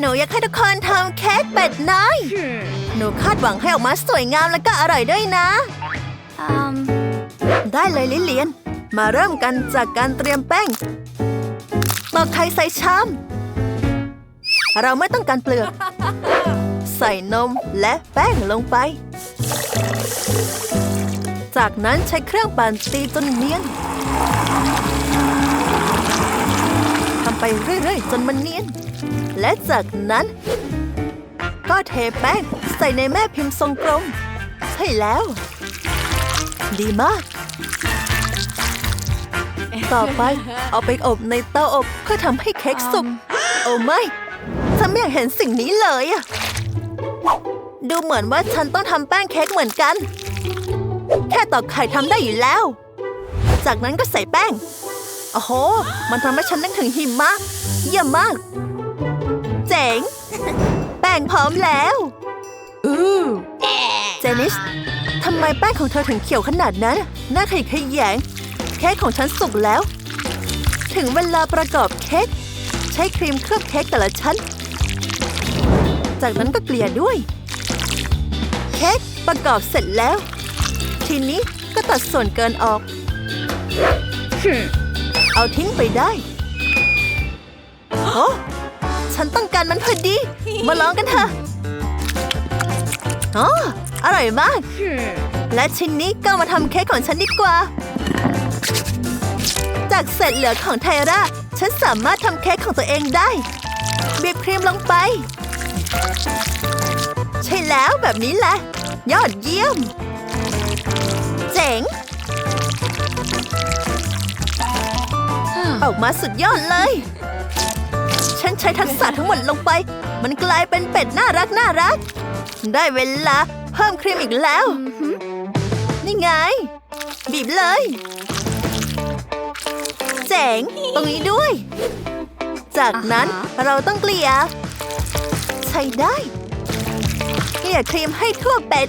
หนูอยากให้ทุกคนทำเค้กเป็ดน้อย หนูคาดหวังให้ออกมาสวยงามและก็อร่อยด้วยนะ Um, ได้เลยลิเลียน มาเริ่มกันจากการเตรียมแป้งตอกไข่ใส่ชาม เราไม่ต้องการเปลือก ใส่นมและแป้งลงไป จากนั้นใช้เครื่องปั่นตีจนเนียนทำไปเรื่อยๆ จนมันเนียน และจากนั้น ก็เทแป้งใส่ในแม่พิมพ์ทรงกลม ใช่แล้ว ดีมาก ต่อไปเอาไปอบในเตาอบเพื่อทำให้เค้กสุก โอ้ไม่ ฉันไม่อยากเห็นสิ่งนี้เลยอะดูเหมือนว่าฉันต้องทำแป้งเค้กเหมือนกัน แค่ตอกไข่ทำได้อยู่แล้ว จากนั้นก็ใส่แป้ง โอ้โห มันทำให้ฉันนึกถึงหิมะ เยี่ยมมาก เจ๋ง แป้งพร้อมแล้ว ooh, เจนิสทำไมแป้งของเธอถึงเขียวขนาดนั้นน่าขยขยง เค้กของฉันสุกแล้ว ถึงเวลาประกอบเค้ก ใช้ครีมเคลือบเค้กแต่ละชั้น จากนั้นก็เกลี่ยด้วย เค้กประกอบเสร็จแล้ว ทีนี้ก็ตัดส่วนเกินออก เอาทิ้งไปได้โอ้ ฉันต้องการมันพอดี มาลองกันเถอะอ๋ออร่อยมาก และชิ้นนี้ก็มาทำเค้กของฉันดีกว่า จากเศษเหลือของไทราฉันสามารถทำเค้กของตัวเองได้ บีบครีมลงไป ใช่แล้วแบบนี้แหละ ยอดเยี่ยม เจ๋ง ออกมาสุดยอดเลย ฉันใช้ทักษะทั้งหมดลงไป มันกลายเป็นเป็ดน่ารักน่ารัก ได้เวลาเพิ่มครีมอีกแล้ว นี่ไง บีบเลย เจ๋ง ตรงนี้ด้วย จากนั้นอ่าฮะเราต้องเกลี่ย ใช้ได้ เกลี่ยครีมให้ทั่วเป็ด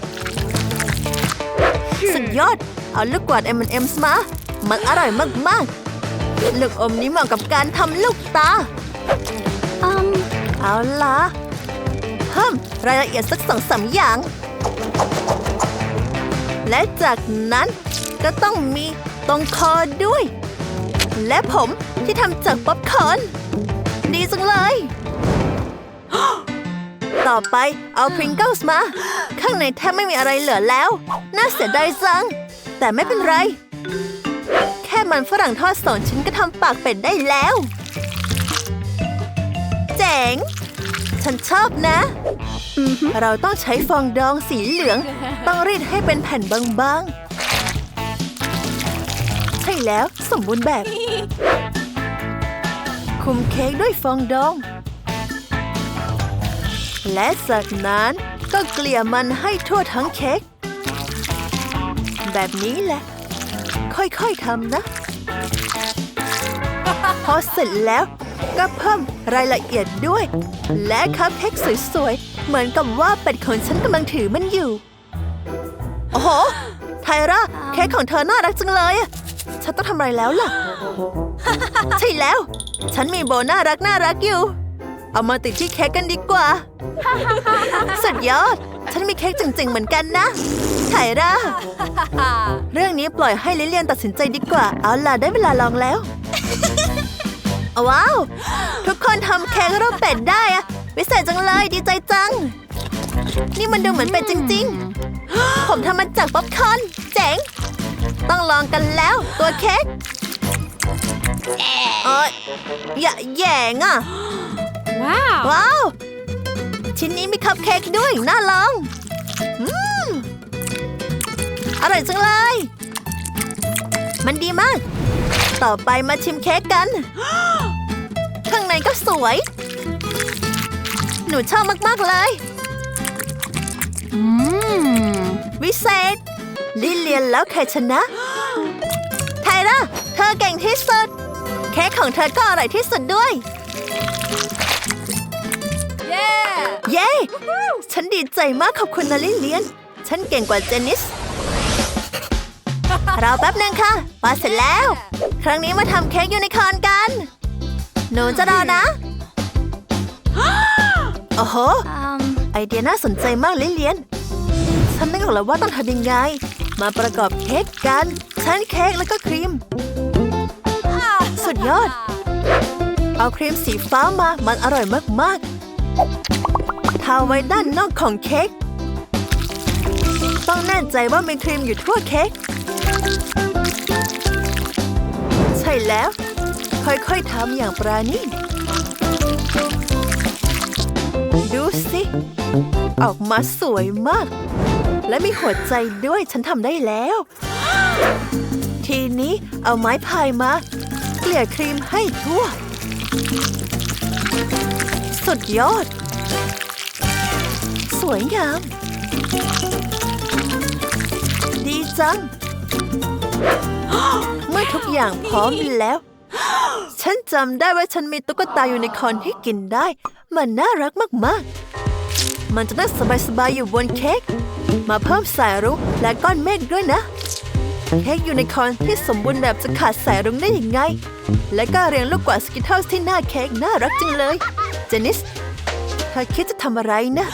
สุดยอด เอาลูกกวาด M&M's มา มันอร่อยมากๆลูกอมนี้เหมาะกับการทำลูกตา um, เอาล่ะเพิ่มรายละเอียดสักสองสามอย่าง และจากนั้นก็ต้องมีตรงคอด้วย และผมที่ทำจากป๊อปคอร์นดีจังเลย ต่อไปเอาพริงเกิลส์มา ข้างในแทบไม่มีอะไรเหลือแล้ว น่าเสียดายจัง แต่ไม่เป็นไร แค่มันฝรั่งทอดสองชิ้นก็ทำปากเป็ดได้แล้ว เจ๋งฉันชอบนะ เราต้องใช้ฟองดองสีเหลือง ต้องรีดให้เป็นแผ่นบางๆ ใช่แล้วสมบูรณ์แบบ คุมเค้กด้วยฟองดอง และจากนั้นก็เกลี่ยมันให้ทั่วทั้งเค้ก แบบนี้แหละ ค่อยๆทำนะ พอเสร็จแล้ว ก็เพิ่มรายละเอียดด้วย และคัพเค้กสวยๆ เหมือนกับว่าเป็ดของฉันกำลังถือมันอยู่ โอ้โห ไทราเค้กของเธอน่ารักจังเลยอะฉันต้องทำอะไรแล้วล่ะ ใช่แล้ว ฉันมีโบน่ารักน่ารักอยู่ เอามาติดที่เค้กกันดีกว่า สุดยอด ฉันมีเค้กจริงๆเหมือนกันนะ ไทราเรื่องนี้ปล่อยให้ลิเลียนตัดสินใจดีกว่า เอาล่ะได้เวลาลองแล้ว ว้าว ทุกคนทำเค้กรูปเป็ดได้อะวิเศษจังเลยดีใจจัง นี่มันดูเหมือนเป็ดจริง ๆ ผมทำมาจากป๊อปคอร์นเจ๋ง ต้องลองกันแล้วตัวเค้กเอ้ยอย่าแหย่งอะ wow, ว้าว ชิ้นนี้มีคัพเค้กด้วย น่าลอง อืม อร่อยจังเลย มันดีมาก ต่อไปมาชิมเค้กกัน ข้างในก็สวย หนูชอบมาก ๆ เลย mmm, วิเศษ ลิเลียนแล้วใครชนะ ไทร่าเธอเก่งที่สุด เค้กของเธอก็อร่อยที่สุดด้วย yeah, เย้ ฉันดีใจมากขอบคุณนะลิเลียน ฉันเก่งกว่าเจนนิ สรอแป๊บนึงค่ะปาเสร็จแล้ว ครั้งนี้มาทำเค้กยูนิคอร์นกัน หนูจะรอนะ โอ้โห Um, ไอเดียน่าสนใจมากลิเลียน ฉันนึกออกแล้วว่าต้องทำยังไง มาประกอบเค้กกัน ชั้นเค้กแล้วก็ครีม สุดยอด เอาครีมสีฟ้ามา มันอร่อยมากๆทาไว้ด้านนอกของเค้ก ต้องแน่ใจว่ามีครีมอยู่ทั่วเค้ก ใช่แล้ว ค่อยๆทำอย่างปราณีตดูสิ ออกมาสวยมาก และมีหัวใจด้วยฉันทำได้แล้ว ทีนี้เอาไม้พายมา เกลี่ยครีมให้ทั่ว สุดยอด สวยงาม ดีจัง เมื่อทุกอย่างพร้อมแล้ว ฉันจำได้ว่าฉันมีตุ๊กตายูนิคอร์นที่กินได้ มันน่ารักมากๆ มันจะนั่งสบายๆอยู่บนเค้ก มาเพิ่มสายรุ้งและก้อนเมฆด้วยนะ เค้กยูนิคอร์นที่สมบูรณ์แบบจะขาดสายรุ้งได้ยังไง และก็เรียงลูกกว่าดสกิทเทิลที่หน้าเค้กน่ารักจังเลย เจนิสเธอคิดจะทำอะไรนะ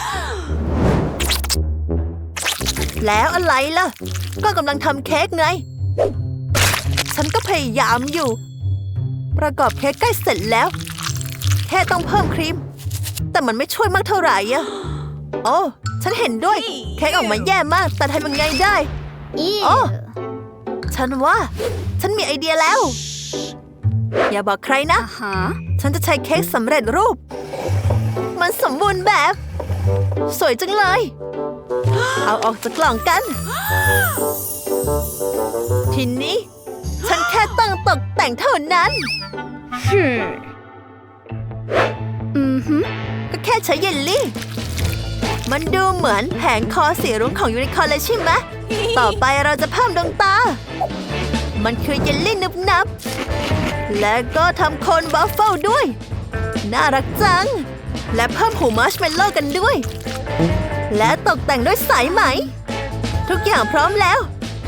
แล้วอะไรล่ะ ก็กำลังทำเค้กไง ฉันก็พยายามอยู่ ประกอบเค้กใกล้เสร็จแล้ว แค่ต้องเพิ่มครีม แต่มันไม่ช่วยมากเท่าไหร่อะโอ้ฉันเห็นด้วย เค้กออกมาแย่มาก แต่ทำยังไงได้ ew. Oh. ฉันว่า ฉันมีไอเดียแล้ว อย่าบอกใครนะ Huh? ฉันจะใช้เค้กสำเร็จรูป มันสมบูรณ์แบบ สวยจังเลย เอาออกจากกล่องกัน ทีนี้ ฉันแค่ต้องตกแต่งเท่านั้น Hmm. Mm-hmm. ก็แค่ใช้เยลลี่ มันดูเหมือนแผงคอสีรุ้งของยูนิคอร์นเลยใช่ไหมต่อไปเราจะเพิ่มดวงตา มันคือเยลลี่นึบนับ และก็ทำโคนบัฟเฟิลด้วย น่ารักจัง และเพิ่มหูมัชเมลโล่กันด้วย และตกแต่งด้วยสายไหม ทุกอย่างพร้อมแล้ว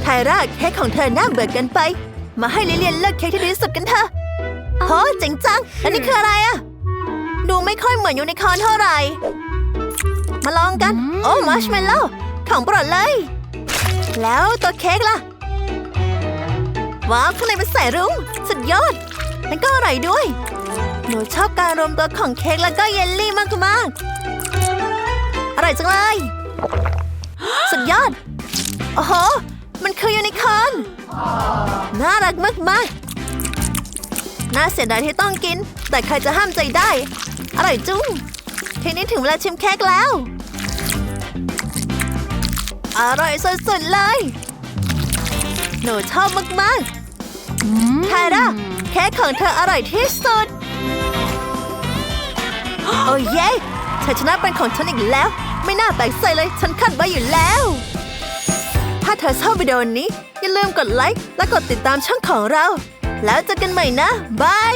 ไทราเค้กของเธอหน่าเบื่อกินไป มาให้ลิเลียนเลือกเค้กที่ดีที่สุดกันเถอะโหเจ๋งจัง อันนี้คืออะไรอะ ดูไม่ค่อยเหมือนยูนิคอร์นเท่าไหร่ มาลองกัน โอ้มัชเมลโล่ของโปรดเลย แล้วตัวเค้กล่ะ ว้าวข้างในเป็นสายรุ้งสุดยอดแล้วก็อร่อยด้วย หนูชอบการรวมตัวของเค้กแล้วก็เยลลี่มากๆ ร่อยจังเลย สุดยอด โอ้โห มันคือยูนิคอร์นน่ารักมากๆน่าเสียดายที่ต้องกิน แต่ใครจะห้ามใจได้ อร่อยจุ้งทีนี้ถึงเวลาชิมเค้กแล้ว อร่อยสุดๆเลย หนูชอบมากๆไทร่าเค้กของเธออร่อยที่สุด โอ้เย้ ชัยชนะเป็นของฉันอีกแล้ว ไม่น่าแปลกใจเลยฉันคาดไว้อยู่แล้ว ถ้าเธอชอบวิดีโอนี้ อย่าลืมกดไลค์และกดติดตามช่องของเรา แล้วเจอกันใหม่นะบาย